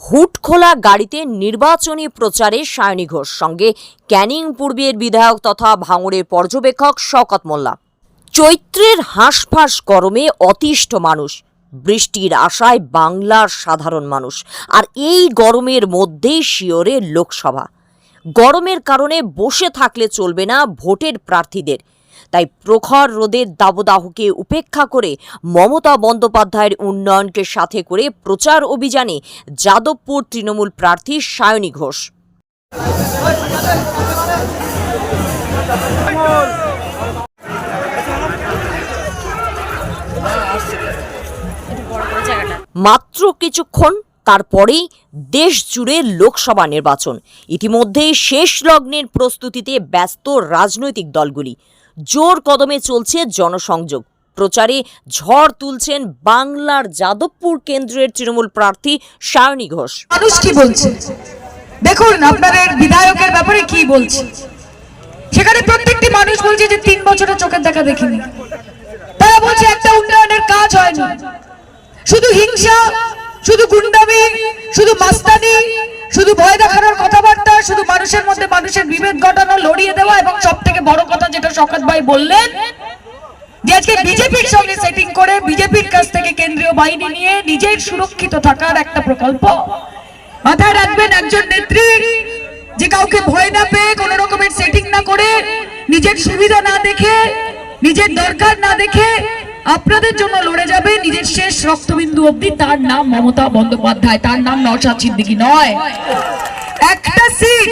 হুট খোলা গাড়িতে নির্বাচনী প্রচারে সায়নী ঘোষ। সঙ্গে ক্যানিং পূর্বের বিধায়ক তথা ভাঙড়ের পর্যবেক্ষক শওকত মোল্লা। চৈত্রের হাঁসফাঁস গরমে অতিষ্ঠ মানুষ। বৃষ্টির আশায় বাংলার সাধারণ মানুষ। আর এই গরমের মধ্যেই শিওরে লোকসভা। গরমের কারণে বসে থাকলে চলবে না ভোটের প্রার্থীদের। তাই প্রখর রোদের দাবদাহকে উপেক্ষা করে মমতা বন্দ্যোপাধ্যায়ের উন্নয়নকে সাথে করে প্রচার অভিযানে যাদবপুর তৃণমূল প্রার্থী সায়নী ঘোষ। মাত্র কিছুক্ষণ তারপরেই দেশ জুড়ে লোকসভা নির্বাচন। ইতিমধ্যেই শেষ লগ্নের প্রস্তুতিতে ব্যস্ত রাজনৈতিক দলগুলি। জোর কদমে চলছে জনসংযোগ। প্রচারে ঝড় তুলছেন বাংলার যাদবপুর কেন্দ্রের তৃণমূল প্রার্থী সায়নী ঘোষ। মানুষ কি বলছে? দেখুন, আপনাদের বিধায়কের ব্যাপারে কি বলছে? সেখানে প্রত্যেকটি মানুষ বলছে যে তিন বছরের চোখের দেখা দেখিনি। তারা বলছে একটা উন্নয়নের কাজ হয়নি। শুধু হিংসা, শুধু গুন্ডামি শুধু মাস্তানি, শুধু ভয় দেখানোর কথাবার্তা, শুধু মানুষের মধ্যে মানুষের বিভেদ ঘটানো, লড়িয়ে দেওয়া এবং সব থেকে বড় কথা যেটা শকাত ভাই বললেন, যে বিজেপির সঙ্গে সেটিং করে বিজেপির কাছ থেকে কেন্দ্রীয় নিয়ে নিজের সুরক্ষিত থাকার একটা প্রকল্প। রাখবেন একজন নেত্রী, যে কাউকে ভয় রকমের সেটিং না করে নিজের সুবিধা না দেখে, নিজের দরকার না দেখে আপনাদের জন্য লড়ে যাবে নিজের শেষ রক্তবিন্দু অবধি। তার নাম মমতা বন্দ্যোপাধ্যায়। তার নাম নওশাদ সিদ্দিকী নয়। একটা সিট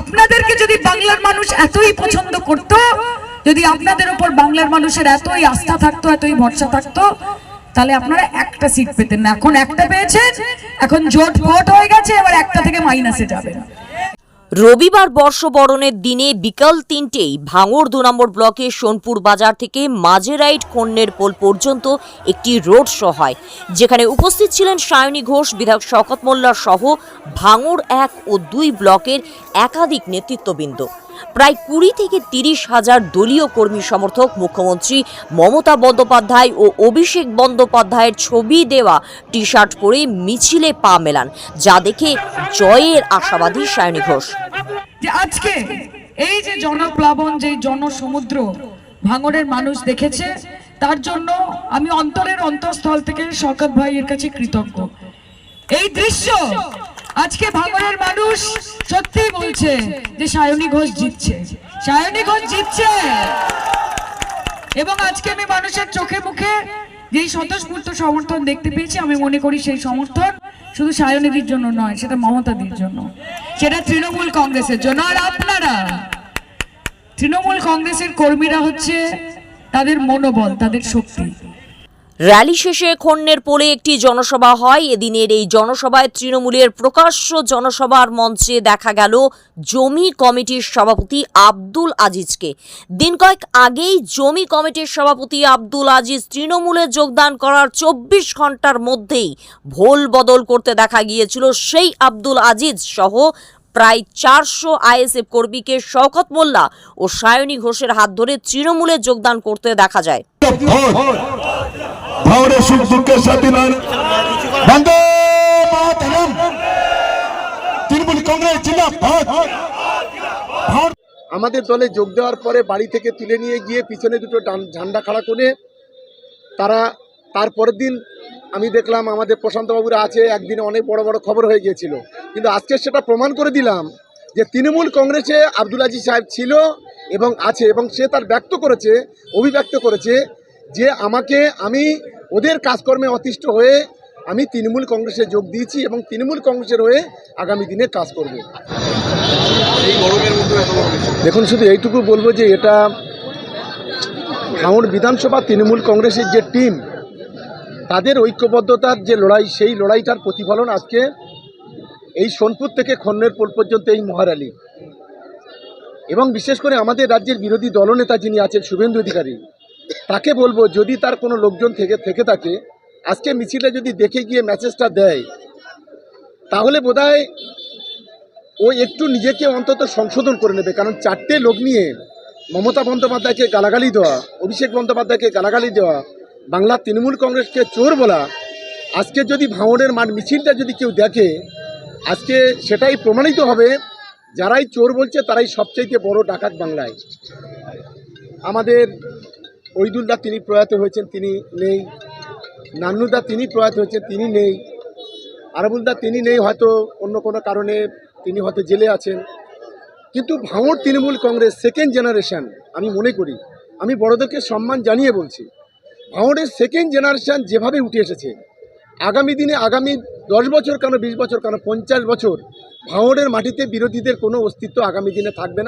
আপনাদেরকে যদি বাংলার মানুষ এতই পছন্দ করত, যদি আপনাদের উপর বাংলার মানুষের এতই আস্থা থাকতো, এতই ভরসা থাকতো, তাহলে আপনারা একটা সিট পেতেন না। এখন একটা পেয়েছেন, এখন জোট ভোট হয়ে গেছে, এবার একটা থেকে মাইনাসে যাবেন। রবিবার বর্ষবরণের দিনে বিকাল তিনটেই ভাঙড় দু নম্বর ব্লকে সোনপুর বাজার থেকে মাঝেরাইট কন্যের পোল পর্যন্ত একটি রোড শো হয়। যেখানে উপস্থিত ছিলেন সায়নী ঘোষ, বিধায়ক শকত মোল্লা সহ ভাঙড় এক ও দুই ব্লকের একাধিক নেতৃত্ববৃন্দ। প্রায় কুড়ি থেকে তিরিশ হাজার দলীয় কর্মী সমর্থক মুখ্যমন্ত্রী মমতা বন্দ্যোপাধ্যায় ও অভিষেক বন্দ্যোপাধ্যায়ের ছবি দেওয়া টি শার্ট পরে মিছিলে পা মেলান, যা দেখে জয়ের আশাবাদী সায়নী ঘোষ। আজকে এই যে জনপ্লাবন, যে জনসমুদ্র ভাঙড়ের মানুষ দেখেছে, তার জন্য আমি অন্তরের অন্তঃস্থল থেকে শওকত ভাইয়ের কাছে কৃতজ্ঞ। এই দৃশ্য আজকে ভাঙড়ের মানুষ সত্যি বলছে যে সায়নী ঘোষ জিতছে। সায়নী ঘোষ জিতছে। এবং আজকে আমি মানুষের চোখে মুখে যেই স্বতঃস্ফূর্ত সমর্থন দেখতে পেয়েছি, আমি মনে করি সেই সমর্থন শুধু সায়নীদির জন্য নয়, সেটা মমতাদির জন্য। সেটা তৃণমূল কংগ্রেসের জন্য। আর আপনারা, তৃণমূল কংগ্রেসের কর্মীরা হচ্ছে তাদের মনোবল, তাদের শক্তি। র্যালি শেষে খন্নের পোলে একটি জনসভা হয়। এদিনের এই জনসভায় তৃণমূলের প্রকাশ্য জনসভার মঞ্চে দেখা গেল জমি কমিটির সভাপতি আব্দুল আজিজকে। দিন কয়েক আগেই জমি কমিটির সভাপতি আব্দুল আজিজ তৃণমূলে যোগদান করার চব্বিশ ঘণ্টার মধ্যেই ভোল বদল করতে দেখা গিয়েছিল সেই আব্দুল আজিজ সহ প্রায় চারশো আইএসএফ কর্মীকে শওকত মোল্লা ও সায়নী ঘোষের হাত ধরে তৃণমূলে যোগদান করতে দেখা যায়। ভোট ভাওরের সুখ দুঃখের সাথী নয়। তৃণমূল কংগ্রেস জেলা আমাদের দলে যোগ দেওয়ার পরে বাড়ি থেকে তুলে নিয়ে গিয়ে পিছনে দুটো ঝান্ডা খাড়া করে তারা তারপরের দিন আমি দেখলাম আমাদের প্রশান্তবাবুরা আছে, একদিনে অনেক বড় বড় খবর হয়ে গিয়েছিল। কিন্তু আজকে সেটা প্রমাণ করে দিলাম যে তৃণমূল কংগ্রেসে আব্দুল আজিজ সাহেব ছিল এবং আছে এবং সে তার ব্যক্ত করেছে, অভিব্যক্ত করেছে যে আমাকে আমি ওদের কাজকর্মে অতিষ্ঠ হয়ে আমি তৃণমূল কংগ্রেসে যোগ দিয়েছি এবং তৃণমূল কংগ্রেসের হয়ে আগামী দিনে কাজ করব। দেখুন শুধু এইটুকু বলব যে এটা ভাঙড় বিধানসভা তৃণমূল কংগ্রেসের যে টিম তাদের ঐক্যবদ্ধতার যে লড়াই সেই লড়াইটার প্রতিফলন আজকে এই সোনপুর থেকে খন্নের পোল পর্যন্ত এই মহারালি। এবং বিশেষ করে আমাদের রাজ্যের বিরোধী দলনেতা যিনি আছেন শুভেন্দু অধিকারী তাকে বলব, যদি তার কোনো লোকজন থেকে থেকে থাকে, আজকে মিছিলে যদি দেখে গিয়ে মেসেজটা দেয়, তাহলে বোধহয় ও একটু নিজেকে অন্তত সংশোধন করে নেবে। কারণ চারটে লোক নিয়ে মমতা বন্দ্যোপাধ্যায়কে গালাগালি দেওয়া, অভিষেক বন্দ্যোপাধ্যায়কে গালাগালি দেওয়া, বাংলা তৃণমূল কংগ্রেসকে চোর বলা, আজকে যদি ভাঙড়ের মান মিছিলটা যদি কেউ দেখে, আজকে সেটাই প্রমাণিত হবে, যারাই চোর বলছে তারাই সবচাইতে বড় ডাকাত বাংলায়। আমাদের ঐদুলদা তিনি প্রয়াত হয়েছেন, তিনি নেই। নান্নুদা তিনি প্রয়াত হয়েছেন, তিনি নেই। আরাবুলদা তিনি নেই, হয়তো অন্য কোনো কারণে তিনি হয়তো জেলে আছেন। কিন্তু ভাঙড় তৃণমূল কংগ্রেস সেকেন্ড জেনারেশন আমি মনে করি, আমি বড়দেরকে সম্মান জানিয়ে বলছি, ভাঙড়ের সেকেন্ড জেনারেশন যেভাবে উঠে এসেছে, আগামী দিনে আগামী দশ বছর কেন, বিশ বছর কেন, পঞ্চাশ বছর ভাঙড়ের মাটিতে বিরোধীদের কোনো অস্তিত্ব আগামী দিনে থাকবে না।